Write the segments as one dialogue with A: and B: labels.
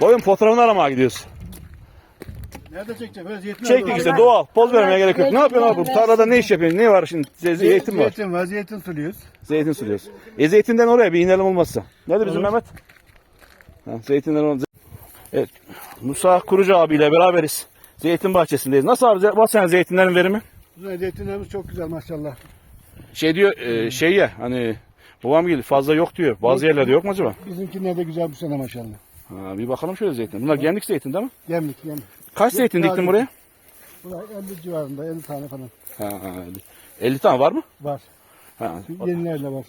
A: Boyun fotoğrafını aramaya gidiyoruz.
B: Nerede çekeceğim? Böyle zeytin
A: Çektik işte doğal. Poz vermeye gerek yok. Ne yapıyorsun abi? Bu tarlada ne iş yapıyorsun? Ne var şimdi? Ze- Zeytin var.
B: Zeytin var, zeytin suluyoruz.
A: Zeytin suluyoruz. E zeytinden oraya bir inelim olmazsa. Nedir bizim Mehmet? Ha, zeytinden oraya. Evet. Musa Kurucu abiyle beraberiz. Zeytin bahçesindeyiz. Nasıl abi? Bak sen zeytinlerin verimi?
B: Bizim zeytinlerimiz çok güzel maşallah.
A: Şey diyor, e, şey ya hani babam gibi fazla yok diyor. Bazı yerlerde yok mu acaba?
B: Bizimkiler de güzel bu sene maşallah.
A: Ha, bir bakalım şöyle zeytin. Bunlar gemlik zeytin değil mi?
B: Yemlik yemlik.
A: Kaç zeytin diktin buraya?
B: Buraya 50 civarında 50 tane falan
A: Ha, ha, 50 tane var mı?
B: var.
A: Ha.
B: Yenilerle var.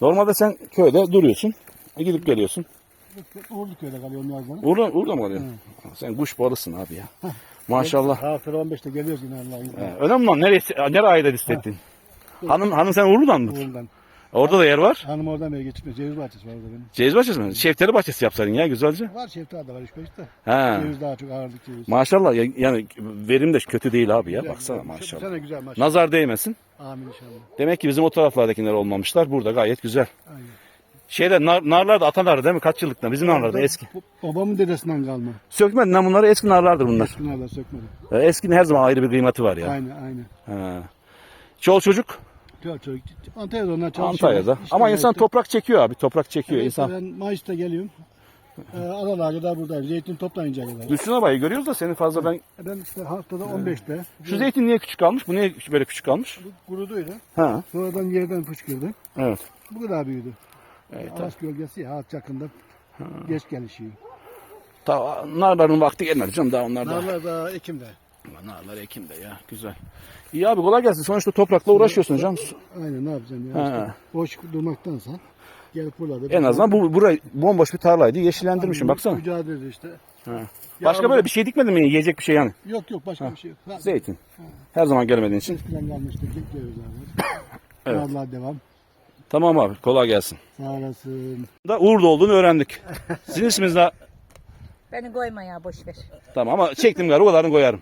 A: Normalde sen köyde duruyorsun. e, Gidip geliyorsun.
B: Uğurlu köyde kalıyorum yazdan.
A: Orada, orada mı kalıyorsun? Sen kuş balısın abi ya. Maşallah.
B: Haftada 15'te geliyoruz yine Allah'ın izniyle.
A: He, önemli olan nereye, nereye ait hissettin? Hanım, hanım sen Uğurlu'dan mı?
B: Uğurlu'dan.
A: Orada da yer var.
B: Hanım oradan beri geçmiyor. Ceviz bahçesi var orada benim.
A: Ceviz bahçesi mi? Şeftali bahçesi yapsaydın ya güzelce.
B: Var şeftali de var 3-5 de.
A: Ha.
B: Ceviz daha çok ağırlık ceviz.
A: Maşallah ya- yani verim de kötü değil abi ya.
B: Güzel,
A: Baksana
B: güzel. Bu
A: maşallah.
B: sene güzel maşallah.
A: Nazar değmesin.
B: Amin inşallah.
A: Demek ki bizim o taraflardakiler olmamışlar. Burada gayet güzel.
B: Aynen.
A: Şeyde nar, narlar da ata narı değil mi? Kaç yıllıkta? Bizim narlar da eski.
B: Babamın dedesinden kalma.
A: Sökmedin lan bunları eski narlardır bunlar.
B: Bunlarla sökmedim.
A: Ee, Eskinin her zaman ayrı bir kıymeti var ya.
B: Aynen aynen.
A: Ha. Çol çocuk.
B: Antalya'da onlar çalışıyor.
A: Antalya'da. Ama insan
B: işte-
A: toprak çekiyor abi. Toprak çekiyor
B: Evet,
A: insan.
B: Ben Mayıs'ta geliyorum. Ee, Aralığa kadar buradayım. Zeytin toplayınca kadar.
A: Düşsün abayı görüyoruz da senin fazladan.
B: Ben işte haftada 15'te.
A: Şu zeytin niye küçük kalmış? Bu niye böyle küçük kalmış?
B: Bu kuruduydu.
A: Ha.
B: Sonradan yerden fışkırdı.
A: Evet.
B: Bu kadar büyüdü.
A: Evet,
B: Ağaç gölgesi ya ağaç yakında. Geç gelişiyor.
A: Ta, narların vakti gelmedi canım daha onlar da.
B: Narlar da Ekim'de.
A: Narlar Ekim'de ya güzel. İyi abi kolay gelsin. Sonuçta toprakla uğraşıyorsun canım.
B: Aynen ne yapacaksın ya?
A: Ha.
B: İşte boş durmaktansa gelip burada.
A: En azından bu burayı bomboş bir tarlaydı. Yeşillendirmişsin baksana.
B: Mücadele işte.
A: Ha. Başka
B: Ya
A: böyle bir şey dikmedin mi? Yiyecek bir şey yani.
B: Yok yok başka bir şey yok. Ha,
A: Zeytin. Her zaman gelmediğin için.
B: Eskiden gelmiştik. Bekliyoruz abi.
A: Evet.
B: Allah devam.
A: Tamam abi kolay gelsin.
B: Sağ olasın.
A: Da Uğur'da olduğunu öğrendik. Sizin isminiz de
C: Beni koyma ya boş ver.
A: tamam ama çektim gari o kadarını koyarım.